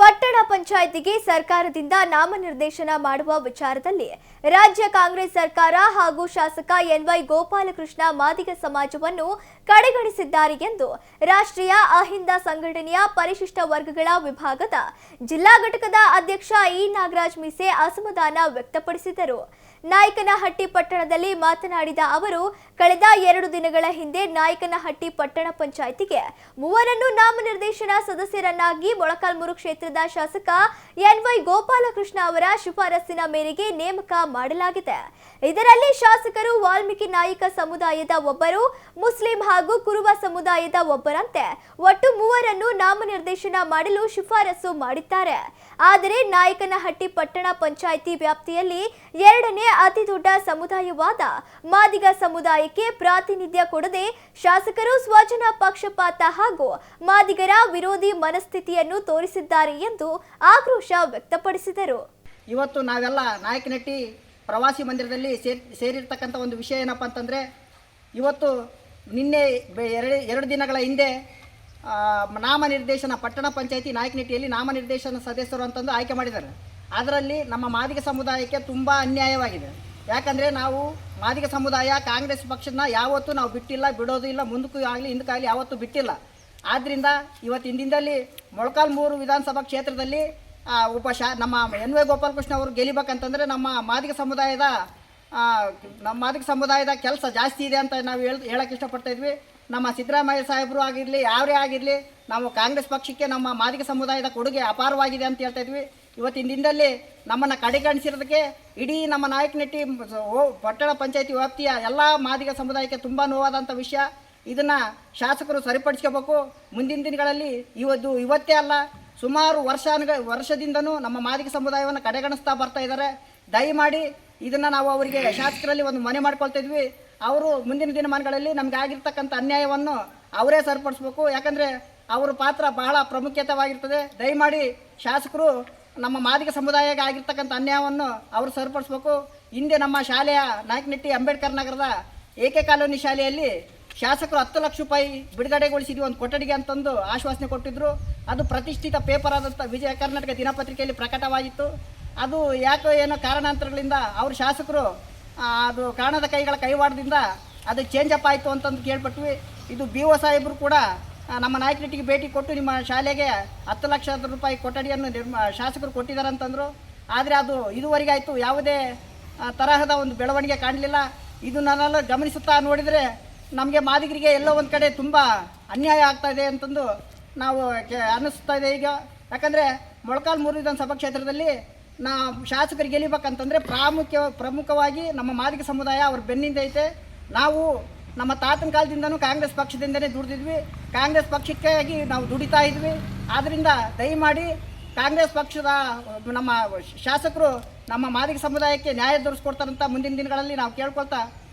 ಪಟ್ಟಣ ಪಂಚಾಯಿತಿಗೆ ಸರ್ಕಾರದಿಂದ ನಾಮನಿರ್ದೇಶನ ಮಾಡುವ ವಿಚಾರದಲ್ಲಿ ರಾಜ್ಯ ಕಾಂಗ್ರೆಸ್ ಸರ್ಕಾರ ಹಾಗೂ ಶಾಸಕ ಎನ್ವೈ ಗೋಪಾಲಕೃಷ್ಣ ಮಾದಿಗ ಸಮಾಜವನ್ನು ಕಡೆಗಣಿಸಿದ್ದಾರೆ ಎಂದು ರಾಷ್ಟ್ರೀಯ ಅಹಿಂದ ಸಂಘಟನೆಯ ಪರಿಶಿಷ್ಟ ವರ್ಗಗಳ ವಿಭಾಗದ ಜಿಲ್ಲಾ ಘಟಕದ ಅಧ್ಯಕ್ಷ ಇ ನಾಗರಾಜ್ ಮೀಸೆ ಅಸಮಾಧಾನ ವ್ಯಕ್ತಪಡಿಸಿದರು. ನಾಯಕನಹಟ್ಟಿ ಪಟ್ಟಣದಲ್ಲಿ ಮಾತನಾಡಿದ ಅವರು, ಕಳೆದ ಎರಡು ದಿನಗಳ ಹಿಂದೆ ನಾಯಕನಹಟ್ಟಿ ಪಟ್ಟಣ ಪಂಚಾಯಿತಿಗೆ ಮೂವರನ್ನು ನಾಮನಿರ್ದೇಶನ ಸದಸ್ಯರನ್ನಾಗಿ ಮೊಳಕಾಲ್ಮೂರು ಕ್ಷೇತ್ರದ ಶಾಸಕ ಎನ್ವೈ ಗೋಪಾಲಕೃಷ್ಣ ಅವರ ಶಿಫಾರಸ್ಸಿನ ಮೇರೆಗೆ ನೇಮಕ ಮಾಡಲಾಗಿದೆ. ಇದರಲ್ಲಿ ಶಾಸಕರು, ವಾಲ್ಮೀಕಿ ನಾಯಕ ಸಮುದಾಯದ ಒಬ್ಬರು, ಮುಸ್ಲಿಂ ಹಾಗೂ ಕುರುಬ ಸಮುದಾಯದ ಒಬ್ಬರಂತೆ ಒಟ್ಟು ಮೂವರನ್ನು ನಾಮನಿರ್ದೇಶನ ಮಾಡಲು ಶಿಫಾರಸು ಮಾಡಿದ್ದಾರೆ. ಆದರೆ ನಾಯಕನಹಟ್ಟಿ ಪಟ್ಟಣ ಪಂಚಾಯಿತಿ ವ್ಯಾಪ್ತಿಯಲ್ಲಿ ಎರಡನೇ ಅತಿ ದೊಡ್ಡ ಸಮುದಾಯವಾದ ಮಾದಿಗ ಸಮುದಾಯಕ್ಕೆ ಪ್ರಾತಿನಿಧ್ಯ ಕೊಡದೆ ಶಾಸಕರು ಸ್ವಜನ ಪಕ್ಷಪಾತ ಹಾಗೂ ಮಾದಿಗರ ವಿರೋಧಿ ಮನಸ್ಥಿತಿಯನ್ನು ತೋರಿಸಿದ್ದಾರೆ ಎಂದು ಆಕ್ರೋಶ ವ್ಯಕ್ತಪಡಿಸಿದರು. ಇವತ್ತು ನಾವೆಲ್ಲ ನಾಯಕನಟ್ಟಿ ಪ್ರವಾಸಿ ಮಂದಿರದಲ್ಲಿ ಸೇರಿ ಸೇರಿರ್ತಕ್ಕಂಥ ಒಂದು ವಿಷಯ ಏನಪ್ಪ ಅಂತಂದರೆ ಇವತ್ತು ನಿನ್ನೆ ಎರಡು ಎರಡು ದಿನಗಳ ಹಿಂದೆ ಆ, ನಾಮನಿರ್ದೇಶನ ಪಟ್ಟಣ ಪಂಚಾಯತಿ ನಾಯಕನಟ್ಟಿಯಲ್ಲಿ ನಾಮನಿರ್ದೇಶನ ಸದಸ್ಯರು ಅಂತಂದು ಆಯ್ಕೆ ಮಾಡಿದ್ದಾರೆ. ಅದರಲ್ಲಿ ನಮ್ಮ ಮಾದಿಗ ಸಮುದಾಯಕ್ಕೆ ತುಂಬ ಅನ್ಯಾಯವಾಗಿದೆ. ಯಾಕಂದರೆ ನಾವು ಮಾದಿಗ ಸಮುದಾಯ ಕಾಂಗ್ರೆಸ್ ಪಕ್ಷನ ಯಾವತ್ತೂ ನಾವು ಬಿಟ್ಟಿಲ್ಲ ಬಿಡೋದು ಇಲ್ಲ ಮುಂದಕ್ಕೂ ಆಗಲಿ ಹಿಂದಕ್ಕಾಗಲಿ ಯಾವತ್ತೂ ಬಿಟ್ಟಿಲ್ಲ. ಆದ್ದರಿಂದ ಇವತ್ತಿನ ದಿನದಲ್ಲಿ ಮೊಳಕಾಲ್ಮೂರು ವಿಧಾನಸಭಾ ಕ್ಷೇತ್ರದಲ್ಲಿ ಉಪ ಶಾ, ನಮ್ಮ ಎನ್ ವೈ ಗೋಪಾಲಕೃಷ್ಣ ಅವರು ಗೆಲ್ಲಬೇಕಂತಂದರೆ ನಮ್ಮ ಮಾದಿಗ ಸಮುದಾಯದ ನಮ್ಮ ಮಾದಿಗ ಸಮುದಾಯದ ಕೆಲಸ ಜಾಸ್ತಿ ಇದೆ ಅಂತ ನಾವು ಹೇಳಿ ಹೇಳಕ್ಕೆ ಇಷ್ಟಪಡ್ತಾ ಇದ್ವಿ. ನಮ್ಮ ಸಿದ್ದರಾಮಯ್ಯ ಸಾಹೇಬರು ಆಗಿರಲಿ ಯಾರೇ ಆಗಿರಲಿ, ನಾವು ಕಾಂಗ್ರೆಸ್ ಪಕ್ಷಕ್ಕೆ ನಮ್ಮ ಮಾದಿಗ ಸಮುದಾಯದ ಕೊಡುಗೆ ಅಪಾರವಾಗಿದೆ ಅಂತ ಹೇಳ್ತಾ ಇದ್ವಿ. ಇವತ್ತಿನ ದಿನದಲ್ಲಿ ನಮ್ಮನ್ನು ಕಡೆಗಣಿಸಿರೋದಕ್ಕೆ ಇಡೀ ನಮ್ಮ ನಾಯಕನಟ್ಟಿ ಪಟ್ಟಣ ಪಂಚಾಯತಿ ವ್ಯಾಪ್ತಿಯ ಎಲ್ಲ ಮಾದಿಗ ಸಮುದಾಯಕ್ಕೆ ತುಂಬ ನೋವಾದಂಥ ವಿಷಯ. ಇದನ್ನು ಶಾಸಕರು ಸರಿಪಡಿಸ್ಕೋಬೇಕು. ಮುಂದಿನ ದಿನಗಳಲ್ಲಿ ಇವತ್ತು ಇವತ್ತೇ ಅಲ್ಲ, ಸುಮಾರು ವರ್ಷ ವರ್ಷದಿಂದನೂ ನಮ್ಮ ಮಾದಿಗ ಸಮುದಾಯವನ್ನು ಕಡೆಗಣಿಸ್ತಾ ಬರ್ತಾ ಇದ್ದಾರೆ. ದಯಮಾಡಿ ಇದನ್ನು ನಾವು ಅವರಿಗೆ ಶಾಸಕರಲ್ಲಿ ಒಂದು ಮನೆ ಮಾಡ್ಕೊಳ್ತಾ ಇದ್ವಿ. ಅವರು ಮುಂದಿನ ದಿನಮಾನಗಳಲ್ಲಿ ನಮಗೆ ಆಗಿರ್ತಕ್ಕಂಥ ಅನ್ಯಾಯವನ್ನು ಅವರೇ ಸರಿಪಡಿಸ್ಬೇಕು. ಯಾಕಂದರೆ ಅವರ ಪಾತ್ರ ಬಹಳ ಪ್ರಾಮುಖ್ಯತವಾಗಿರ್ತದೆ. ದಯಮಾಡಿ ಶಾಸಕರು ನಮ್ಮ ಮಾದಿಗ ಸಮುದಾಯಕ್ಕೆ ಆಗಿರ್ತಕ್ಕಂಥ ಅನ್ಯಾಯವನ್ನು ಅವರು ಸರಿಪಡಿಸ್ಬೇಕು. ಹಿಂದೆ ನಮ್ಮ ಶಾಲೆಯ ನಾಯಕನಟ್ಟಿ ಅಂಬೇಡ್ಕರ್ ನಗರದ ಏಕೆ ಕಾಲೋನಿ ಶಾಲೆಯಲ್ಲಿ ಶಾಸಕರು ಹತ್ತು ಲಕ್ಷ ರೂಪಾಯಿ ಬಿಡುಗಡೆಗೊಳಿಸಿದ್ವಿ ಒಂದು ಕೊಠಡಿಗೆ ಅಂತಂದು ಆಶ್ವಾಸನೆ ಕೊಟ್ಟಿದ್ದರು ಅದು ಪ್ರತಿಷ್ಠಿತ ಪೇಪರ್ ಆದಂಥ ವಿಜಯ ಕರ್ನಾಟಕ ದಿನಪತ್ರಿಕೆಯಲ್ಲಿ ಪ್ರಕಟವಾಗಿತ್ತು. ಅದು ಯಾಕೋ ಏನೋ ಕಾರಣಾಂತರಗಳಿಂದ ಅವ್ರ ಶಾಸಕರು ಅದು ಕಾರಣದ ಕೈಗಳ ಕೈವಾಡದಿಂದ ಅದು ಚೇಂಜ್ ಅಪ್ ಆಯಿತು ಅಂತಂದು ಕೇಳ್ಪಟ್ವಿ. ಇದು ಬಿ ಒ ಸಾಹೇಬರು ಕೂಡ ನಮ್ಮ ನಾಯಕರಿಟ್ಟಿಗೆ ಭೇಟಿ ಕೊಟ್ಟು ನಿಮ್ಮ ಶಾಲೆಗೆ ಹತ್ತು ಲಕ್ಷ ರೂಪಾಯಿ ಕೊಠಡಿಯನ್ನು ನಿರ್ಮ, ಶಾಸಕರು ಕೊಟ್ಟಿದ್ದಾರೆ ಅಂತಂದರು ಆದರೆ ಅದು ಇದುವರೆಗೆ ಆಯಿತು ಯಾವುದೇ ತರಹದ ಒಂದು ಬೆಳವಣಿಗೆ ಕಾಣಲಿಲ್ಲ. ಇದು ನಾನೆಲ್ಲ ಗಮನಿಸುತ್ತಾ ನೋಡಿದರೆ ನಮಗೆ ಮಾದಿಗರಿಗೆ ಎಲ್ಲೋ ಒಂದು ಕಡೆ ತುಂಬ ಅನ್ಯಾಯ ಆಗ್ತಾ ಇದೆ ಅಂತಂದು ನಾವು ಅನ್ನಿಸ್ತಾ ಇದೆ ಈಗ. ಯಾಕಂದರೆ ಮೊಳಕಾಲ್ಮೂರು ವಿಧಾನಸಭಾ ಕ್ಷೇತ್ರದಲ್ಲಿ ನಾ ಶಾಸಕರಿಗೆ ಗೆಲ್ಲಬೇಕಂತಂದರೆ ಪ್ರಾಮುಖ್ಯ ಪ್ರಮುಖವಾಗಿ ನಮ್ಮ ಮಾದಿಗ ಸಮುದಾಯ ಅವ್ರ ಬೆನ್ನಿಂದ ಐತೆ. ನಾವು ನಮ್ಮ ತಾತನ ಕಾಲದಿಂದನೂ ಕಾಂಗ್ರೆಸ್ ಪಕ್ಷದಿಂದನೇ ದುಡಿದಿದ್ವಿ. ಕಾಂಗ್ರೆಸ್ ಪಕ್ಷಕ್ಕಾಗಿ ನಾವು ದುಡಿತಾ ಇದ್ವಿ. ಆದ್ದರಿಂದ ದಯಮಾಡಿ ಕಾಂಗ್ರೆಸ್ ಪಕ್ಷದ ನಮ್ಮ ಶಾಸಕರು ನಮ್ಮ ಮಾದಿಗ ಸಮುದಾಯಕ್ಕೆ ನ್ಯಾಯ ದೊರಕಿಸ್ಕೊಡ್ತಾರಂತ ಮುಂದಿನ ದಿನಗಳಲ್ಲಿ ನಾವು ಕೇಳ್ಕೊಳ್ತಾ